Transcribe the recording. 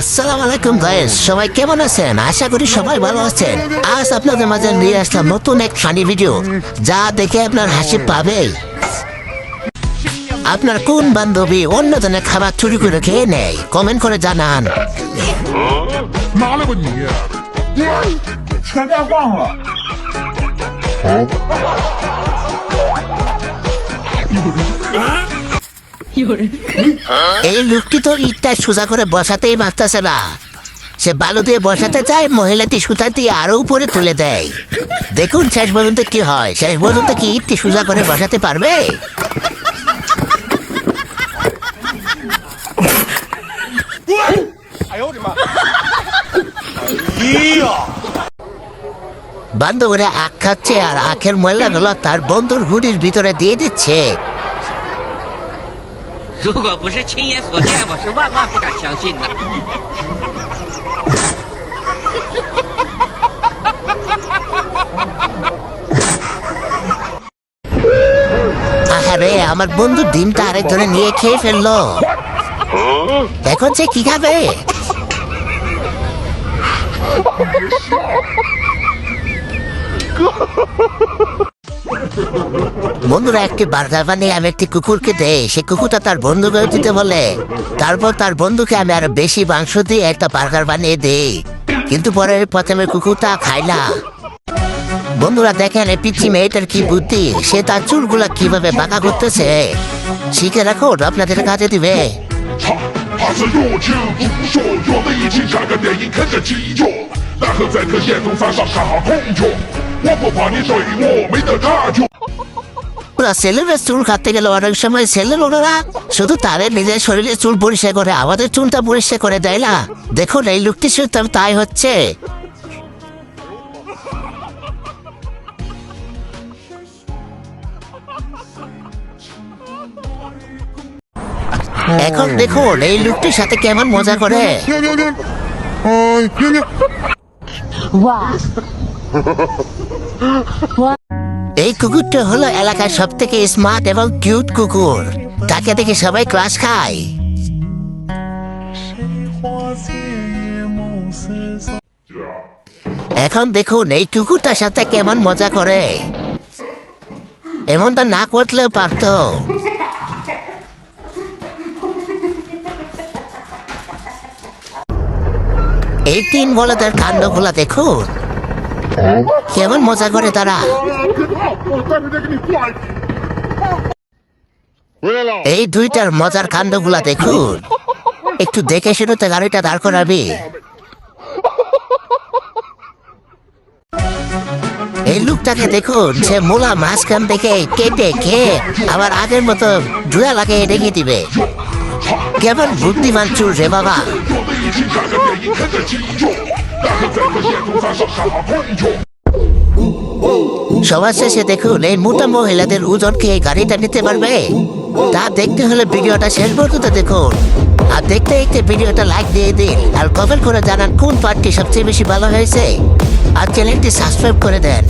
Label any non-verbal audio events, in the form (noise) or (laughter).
আসসালামু আলাইকুম গায়েস সবাই কেমন আছেন? আশা করি সবাই ভালো আছেন। আজ আপনাদের মাঝে নিয়ে আসলাম নতুন এক ফানি ভিডিও, যা দেখে আপনার হাসি পাবেই আপনার কোন বান্ধবী অন্য জনের খাবার চুরি করে খেয়ে নেয় কমেন্ট করে জানান। Huh? এই লোকটি তো ইটটা সোজা করে বসাতেই পারতেছে না। সে বালু দিয়ে বসাতে চায়, মহিলাটি সুতা দিয়ে আরও উপরে তুলে দেয়। দেখুন শেষ পর্যন্ত কি হয়। শেষ পর্যন্ত কি ইটটি সোজা করে বসাতে পারবে? বান্ধবীরা আখ খাচ্ছে আর আখের ময়লাগুলো তার বন্ধুর হুডির ভিতরে দিয়ে দিচ্ছে। 如果不是亲眼所见，我是万万不敢相信的。 আহারে আমার বন্ধু ডিমটা আরেকজনে নিয়ে খেয়ে ফেললো এখন সে কি খাবে (laughs) বন্ধুরা, একটি বার্গার বানিয়ে আমি একটি কুকুরকে দেই। সে কুকুরটা তার বন্ধুকে দিতে বলে। তারপর তার বন্ধুকে আমি আরও বেশি মাংস দিয়ে একটা বার্গার বানিয়ে দেই। কিন্তু পরে প্রথমে কুকুরটা খায় না বন্ধুরা, দেখেন এই পিচ্ছি মেয়েটার কি বুদ্ধি। সে তার চুলগুলা কীভাবে বাঁকা করতেছে। শিখে রাখো আপনাদের কাজে দিবে। ওরা ছেলেরা চুল খাতে গেলে অনেক সময় ছেলে লোকেরা শুধু তাদের নিজের শরীরে চুল পরিষ্কার করে আমাদের চুলটা পরিষ্কার করে দেয় না দেখুন এই লোকটি শুনতাম তাই হচ্ছে এখন দেখুন এই লোকটির সাথে কেমন মজা করে Wow. এই কুকুরটা হলো এলাকার সব থেকে স্মার্ট এবং কিউট কুকুর। তাকে দেখে সবাই ক্লাস খায়। এখন দেখুন এই কুকুরটার সাথে কেমন মজা করে। এমনটা না করলেও পারতো। এই তিন বলদের খোলা দেখুন। কেমন মজা করে তারা। এই দুইটার মজার কাণ্ডগুলা দেখুন। একটু দেখে শুনে তো গাড়িটা দাঁড় করাবি। এই লোকটাকে দেখুন, সে মোলা মাঝখান দেখে কেটে খেয়ে আবার আগের মতো জুয়া লাগে রেখে দিবে। কেমন বুদ্ধিমান চুর রে বাবা। সবার শেষে দেখুন, এই মোটা মহিলাদের ওজন কি এই গাড়িটা নিতে পারবে? তা দেখতে হলে ভিডিওটা শেষ পর্যন্ত দেখুন। আর দেখতে দেখতে ভিডিওটা লাইক দিয়ে দিন, আর কমেন্ট করে জানান কোন পার্টটি সবচেয়ে বেশি ভালো হয়েছে। আর চ্যানেলটি সাবস্ক্রাইব করে দেন।